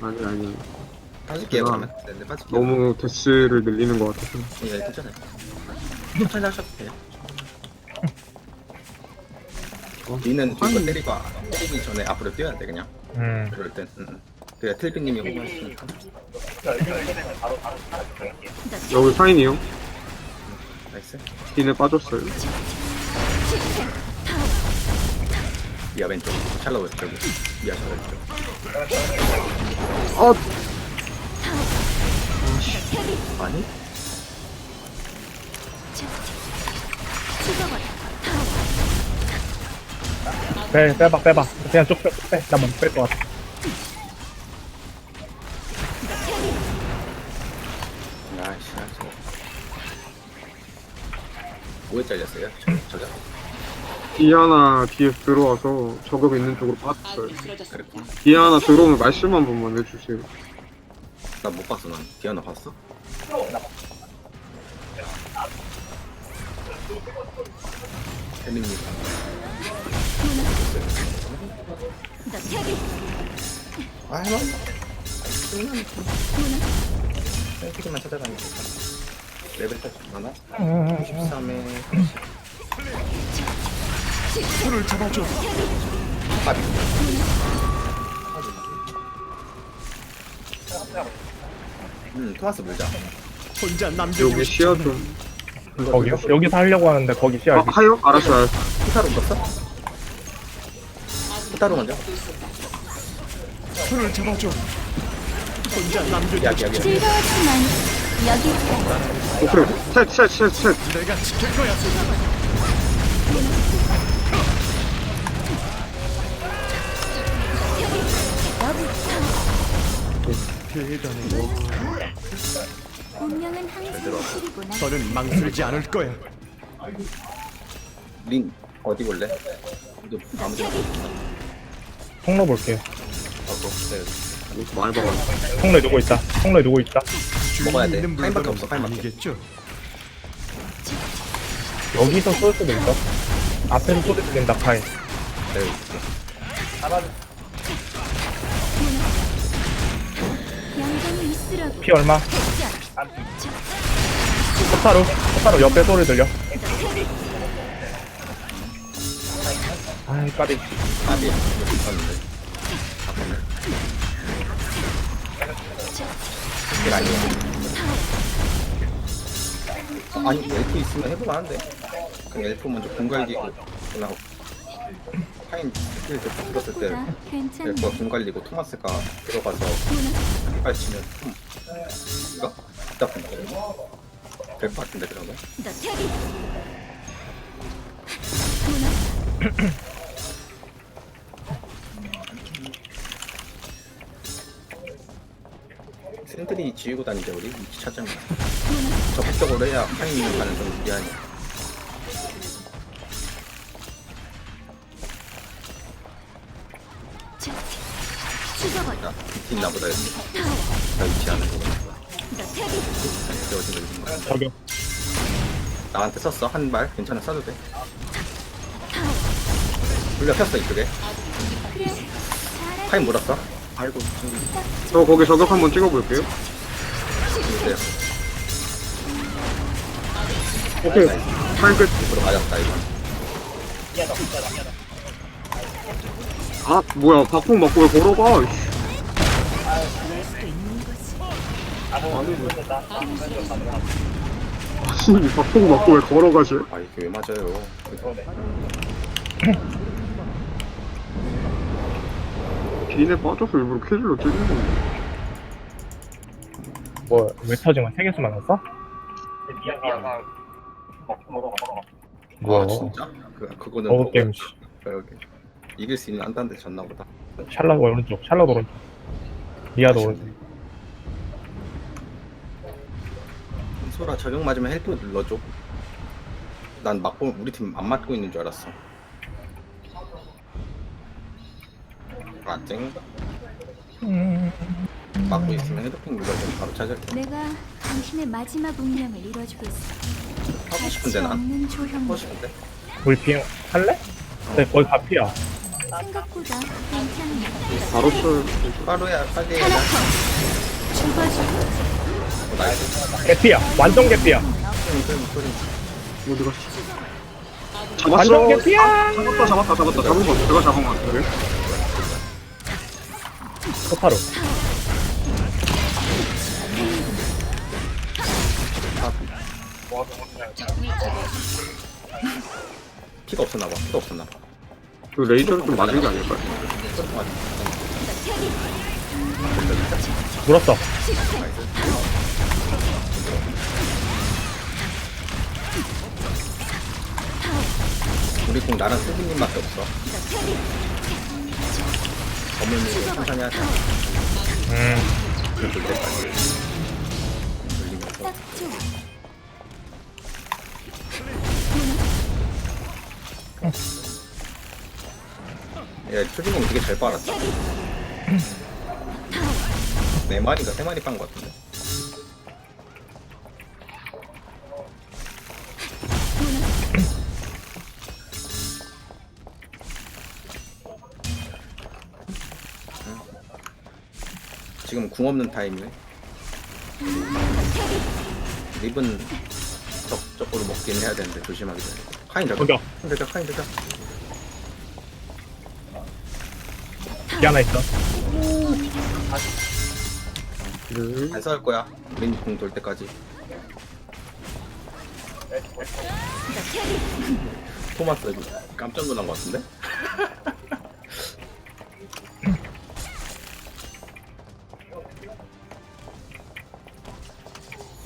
아니 아니. 빠질게요 제가 그러면. 네, 네 빠질게요. 너무 데스를 늘리는 것 같아서. 예 괜찮아요. 천천히 하셔도 돼요. 뒤는 좀더 때리고 때리기 전에 앞으로 뛰어야 돼 그냥. 음. 그럴 땐 응, 응. 그래 텔빈님이 호응하시니까. 여기 사인이요? 나이스. 딘에 빠졌어요. 미아 왼쪽. 샬러 왼쪽. 미아 샬러 왼쪽 어 아니? 빼, 빼봐, 빼봐. 그냥 쭉 빼, 빼. 나 먼저 뺄것 같아. 아이씨 저 뭐에 잘렸어요? 저, 저자 디아나 뒤에 들어와서 저격 있는 쪽으로 빠졌어요. 그랬구나 디아나 들어오면 말씀 한 번만 해주세요. 나 못 봤어 난. 디아나 봤어? 혜민님. 아 해봐 땡키기만 찾아다니고. 레벨 딱 많아? 13에 손을 잡아줘. 빠비 음 토마스 물자 혼자 남겨두고 여기 시야. 좀 거기요? 여기서 하려고 하는데 거기 시야. 아, 하요? 알았어 알았어 후타로 썼어? 후타로 먼저 손을 잡아줘. 혼자 여기 즐거웠지만 여기 있어. 오 그래 셋셋 셋셋 않아. 내가 지킬 거야. 대단해. 운명은 항상 실이구나. 너는 망설이지 않을 거야. 린 어디 볼래? 너 아무데나 통로 볼게요. 하고 네. 이거 많이 봐가지고 통로에 누구 있다. 통로에 누구 있다. 먹어야 돼. 있는 타임밖에 물건은 없어, 타임밖에. 아니겠죠? 여기서 쏠 수도 있어. 앞에서 소리 들린다, 파이. 네. 피 얼마? 포타로, 포타로 옆에 소리 들려. 아이, 까비. 아비 여기 있었는데 잠깐만 이게 아니야 어, 아니 엘프 있으면 해볼만한데 그럼 엘프 먼저 공갈리고 올라가고 파인 스킬 들었을 때나 괜찮네. 엘프가 공갈리고 토마스가 들어가서 빨 치면 음. 이거? 거 될것 같은데 그러면. 샌들이 지우고 다니자 우리? 위치 찾자면 적극적으로 해야 파인 있는 가능성이 유리하니까 야, 밑에 있나 보다 여기. 나 위치 아는 거 보니까. 이제 어디 있는 거야? 저기. 나한테 썼어 한 발 괜찮아 써도 돼. 불려 폈어 이쪽에. 타임 물었어. 아이고 저 거기 저격 한번 찍어볼게요 이제 오케이 타임 끝 입으로 맞았다 이거. 아 뭐야 박풍 맞고 왜 걸어가 이씨. 아니 박풍 맞고 왜 걸어가지 아 이게 왜 맞아요? 딘에 빠져서 일부러 퀴즈로 찍는 건데 뭐, 왜 터지면 세 개수만 왔어? 아 진짜? 그 그거는 어그 게임, 씨. 여기 이 길 수 있는 안단데 졌나 보다. 샬럿 오른쪽, 샬럿 오른쪽. 리아도 오른쪽. 소라 저격 맞으면 헬프 눌러줘. 난 맞고 우리 팀 안 맞고 있는 줄 알았어. 아 쨍. 맞고 있으면 헤드핑 눌러주면 바로 찾을게. 내가 당신의 마지막 운명을 이뤄주겠어. 하고 싶은데 난 없는 하고 조형물. 싶은데. 불핑 할래? 네, 거의 다 피야. 생각보다 괜찮네. 바로 쳐. 빠르야 빨리 해야 하나 돼. 더. 죽어줘. 어, 나이스 개피야. 완전 개피야. 어디? 완전 잡았어. 개피야. 잡았다, 잡았다, 잡았다. 잡은 거. 내가 잡은 거 같은데? 코파로. 피가 없었나 봐 피가 없었나 봐 그 레이저를 좀 맞은 게 아닐까요? 물었어. 우리 공 나랑 수빈님밖에 없어 어머니 천천히 하자 음. 돌리면서 딱 좋아. 야 수빈공 되게 잘 빨았다 네 마리가 세 마리 빤 것 같은데. 지금 궁 없는 타임이네. 립은 적 적으로 먹긴 해야 되는데 조심하기 전에 카인 잡아 저기요. 카인 잡아 카인 잡 아기 하나 있어. 네. 안 싸울 거야 우린 궁돌 때까지 토마스 깜짝 놀란 것 같은데?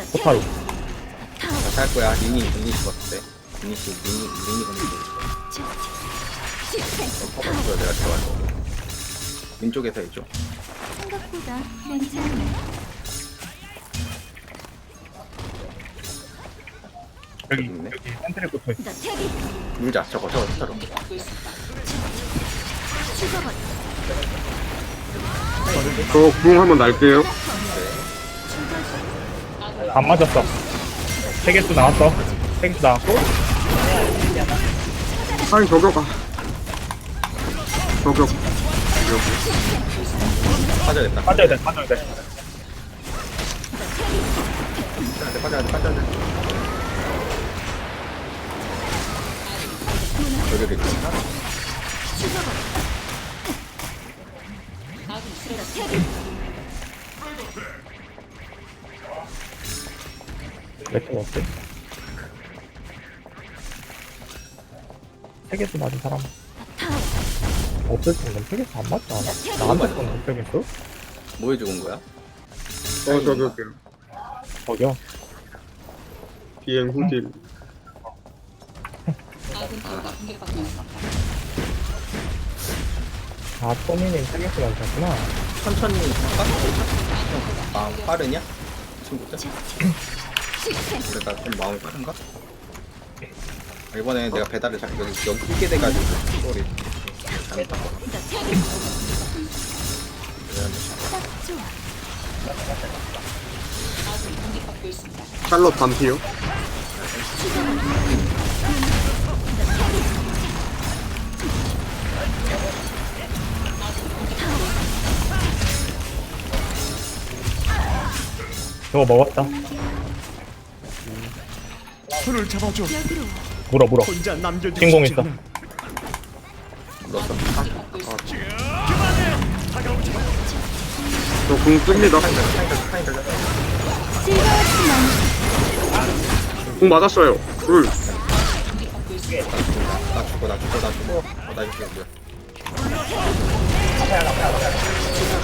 다시 할 거야 리니 리니 죽었을 때 리니 씨 리니 건드 실패. 퍼버스가 내가 들어가서 왼쪽에서 해줘 생각보다 괜찮네. 여기 있네. 여기 센트리 붙어 있어. 너 테디. 물자 저거 저거 저거 죽어버려. 저궁 한번 날게요. 안 맞았어. 세 개수 나왔어. 세 개수 나왔고. 아니, 저격. 아. 저격. 빠져야겠다 빠져야 돼. 빠져야 돼. 빠져야 돼 빠져야 돼 빠져야 돼 저기 있지 몇개 없지? 세 개수 맞은 사람. 없을 세 개수 안 맞지 않아? 나한테 건못 되겠어? 뭐해 죽은 거야? 어, 저격이요. 저기요. 비행 후딜. 아, 토미님 세 개수 맞았구나. 천천히? 아 빠르냐? 친구들? 그러니까 좀 마음이 빠른가? 이번에 내가 배달을 잘 여기 여기 끼게 돼가지고 소리 샬롯 반피요. 저거 먹었다. 손을 잡아줘. 물어, 물어. 혼자 남겨두고 신공 싶지 있어. 않아. 저궁 씁니다. 즐거웠지만 궁 맞았어요. 둘. 나 죽어 나 죽어 나 죽어 어, 나 이렇게 뭐야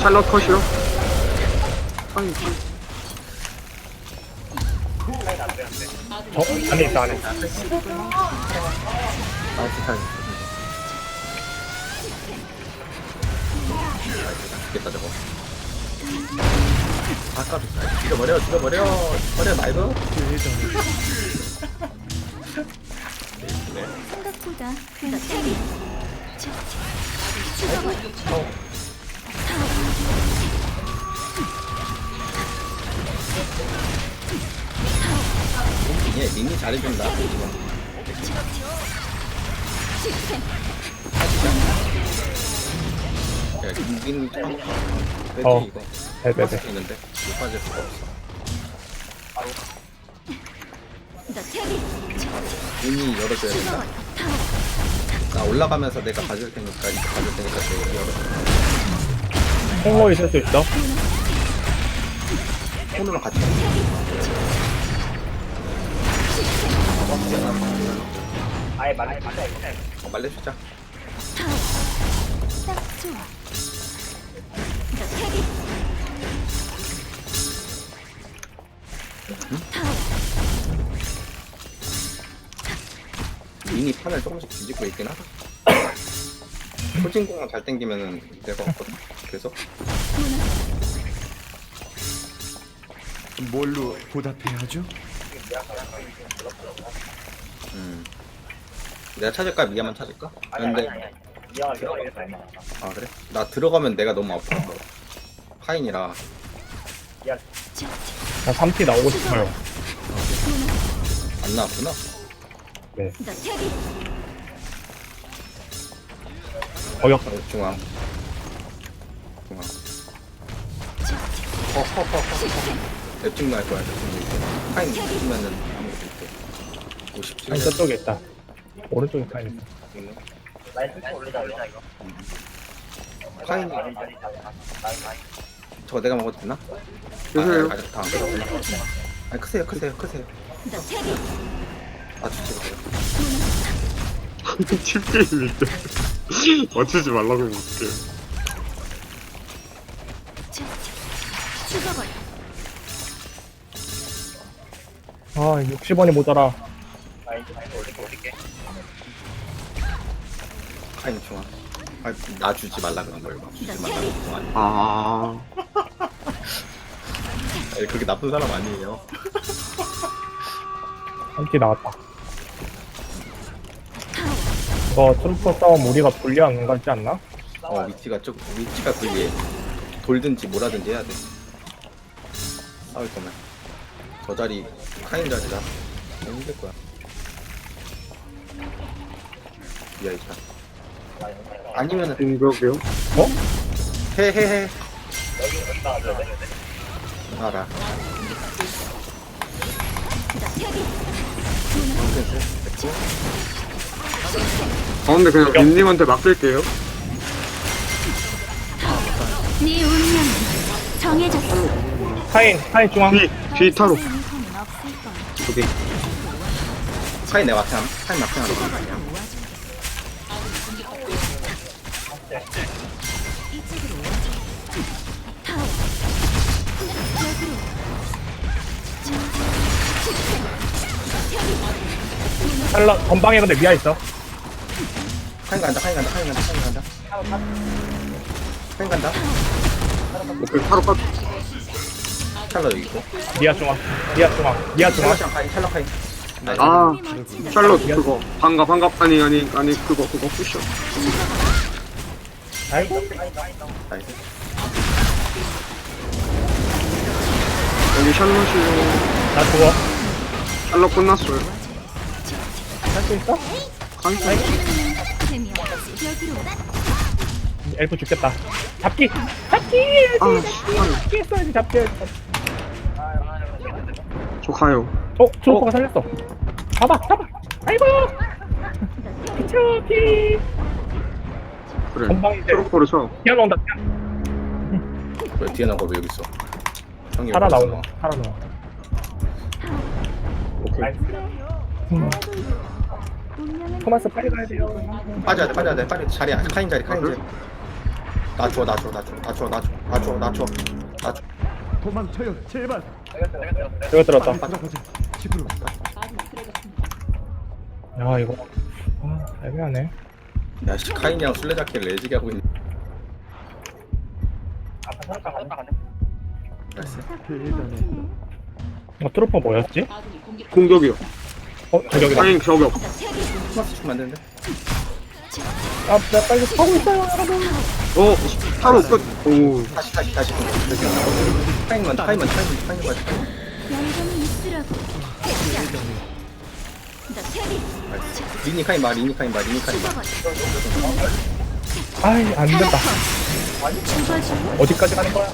샬롯 컷이요. 아니, 어? 안에 있어, 안에. 나이스 타임 죽겠다 저거 아까 죽여버려 죽여버려 버려 네. 생각보다 괜찮네. 죽어버려. 얘 린이 잘해준다 실패. 무기는 좀 빼지 어. 이거. 네네네. 빠질 수 있는데 못 빠질 수가 없어. 너 테리 이미 열어줘야 된다. 나 올라가면서 내가 봐줄 테니까 이거 봐줄 테니까 내 열어줘 홍로 있을 수 있어? 손으로 같이. 어, 말려주자. 딱 좋아 미니 판을 조금씩 뒤집고 있긴 하다. 소진공만 잘 땡기면은 내가 없거든? 그래서? 뭘로 보답해야 하죠? 음. 내가 찾을까? 미아만 찾을까? 근데 아 그래? 나 들어가면 내가 너무 아파 서 파인이라 나 3T 나오고 싶어요. 안 나왔구나 네. 어역. 어, 중앙 중앙 허허허허허 랩증 날 거야 있고 파인 있으면은 아무것도 있고 57 아니, 저쪽에 있다. 오른쪽에 파인 있어. 있네 파인 저거 내가 먹어도 되나? 드세요. 아, 아직 다안 끓었구나 아니 크세요 크세요 크세요 아 주지 마세요 칩게임인데. 맞추지 말라고. 죽어버려 아, 60원이 모자라. 파인 중앙 아 나 주지 말라 그런 걸막 주지 말라 그런 거 아니야 아, 아니, 그렇게 나쁜 사람 아니에요. 3T 나왔다. 이거 트루퍼 싸움 우리가 불리한 것 같지 않나? 어 위치가 좀 위치가 불리해 돌든지 뭐라든지 해야 돼. 싸울 거면. 저 자리 카인 자리라 너무 힘들 거야. 미아 있다 아니면은 공격이요? 해해해 알아 가운데 그냥 민님한테 맡길게요. 네 운명은 정해졌어 파인, 파인 중앙. 뒤, 뒤 타로. 는 없을 거야 저기. 카인 내 마탱 하나 카인 마탱 하나 이쪽으로 와줘 타워 여기로 찰나, 건방에 근데 미아 있어. 카인 간다 카인 간다 카인 간다 카인 간다 카인 간다 오케이, 까 찰러 여기 있고 미아 중앙. 미아 중앙. 미아 중앙. 찰러 카인 찰러 카인. 아, 샬롯 그거. 반가, 반가. 아니, 아니, 아니, 그거, 그거 푸셔. 아이고. 나이스 여기 샬롯이요. 나 죽어. 샬롯 끝났어요. 할 수 있어? 재미없지 여기로 엘프 죽겠다. 잡기! 잡기! 아, 씨. 잡기 했어야지, 잡기. 저 가요. 어, 트로퍼가 살렸어. 잡아, 잡아! 아이고! 그쵸, 피! 그래. 트로퍼를 쳐. 피아 나온다, 피아. 왜 뒤에 나온 거왜 여기 있어 형이 살아. 나온다, 살아 나와. 오케이. 음, 토마스 빨리 가야 돼요. 빠져야 돼 빠져야 돼 빨리 자리 안 카인 자리 카인 자리 나 줘, 나 줘, 나 줘, 나 줘, 나 줘, 나 줘, 나 줘, 나 줘. 도망쳐요 제발 이거 들었다. 가자 집으로 야, 이거. 아, 애매하네. 야, 씨, 카인이랑 술래잡기를 레지게 하고 있네. 나이스. 어, 트로퍼 뭐였지? 공격이요. 어, 저격이다. 아니, 저격. 토마스 춤 만드는데? 아, 나 빨리 하고 있어요, 여러분. 어, 타로 끝. 오. 다시, 다시, 다시. 카인만, 카인만, 카인만, 카인만. 리니 카인 봐, 리니 카인 봐, 리니 카인 봐. 죽어버려 아이, 안 된다. 어디까지 가는 거야?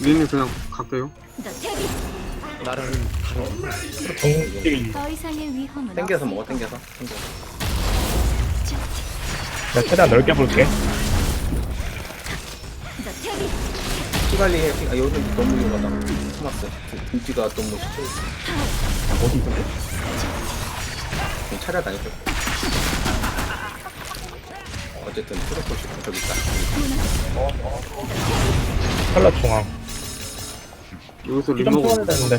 리님 그냥 갈게요. 너 태비. 정직이 더 이상의 위험은 땡겨서 먹어. 땡겨서 땡겨서 내가 최대한 넓게 볼게. 너 태비. 피관리 해 피- 아 여기는 너무 위험하다 토마스 김치가 너무 쉽고 어디? 좀 차려다니죠 어쨌든 프로포시 저기 있다 샬럿 중앙. 여기서. 소환해야 되는데.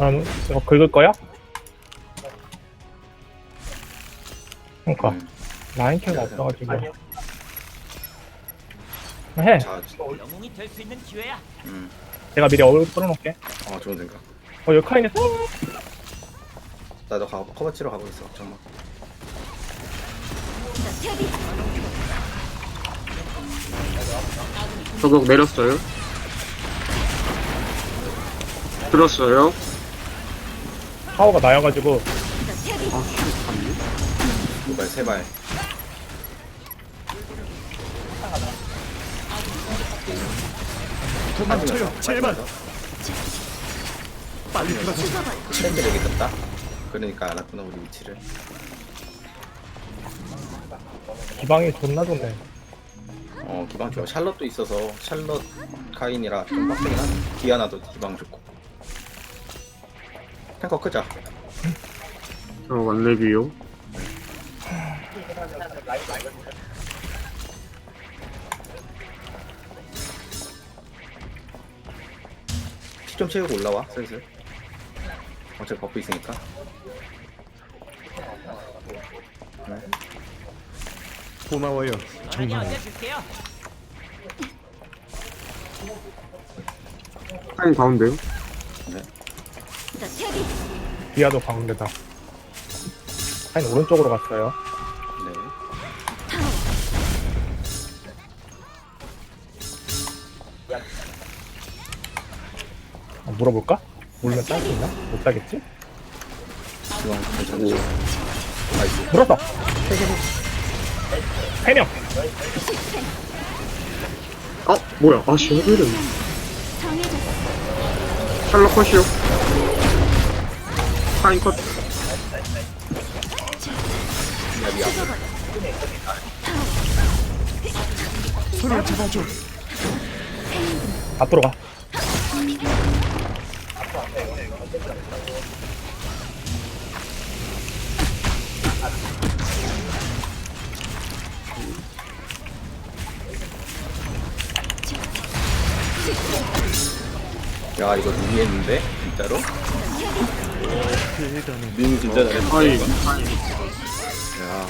음, 이거 긁을 거야? 그니까, 음. 라인 캐가 없어가지고. 해. 자 영웅이 될 수 있는 기회야. 음. 내가 미리 얼굴 끌어놓을게. 어 좋은 생각 어, 여기 카인에 나도 가, 커버 치러 가고 있어 정말. 저격 내렸어요. 들었어요. 파워가 나여가지고. 아, 씨, 갔네. 두발 세발 도망쳐요 제발 빨리 샌드 여기 있었다. 그러니까 알았구나 우리 위치를. 기방이 존나 좋네. 어 기방 좋아. 샬럿도 있어서 샬럿 카인이라 좀 빡세긴 하네 디아나도 기방 좋고. 탱커 크자. 저 완레비요. 피 좀 채우고 올라와 슬슬 어차피 버프 있으니까 네. 고마워요 많이 정말. 타임 가운데요. 네. 태비. 디아도 가운데다. 카인 오른쪽으로 갔어요. 네. 어, 물어볼까? 물면 딸수 있나? 못 따겠지? 괜찮지 나이스 물었어! 세 명! 아, 뭐야. 아, 씨, 왜 이래. 샬럿 컷이요. 타임 컷. 앞으로 가. 야 이거 미했는데? 진짜로? 대단해 민 진짜 잘했어. 타임. 야.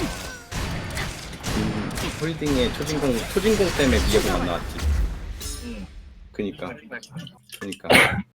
음, 홀딩의 초진공 초진공 때문에 미에고 안 나왔지. 그니까. 그니까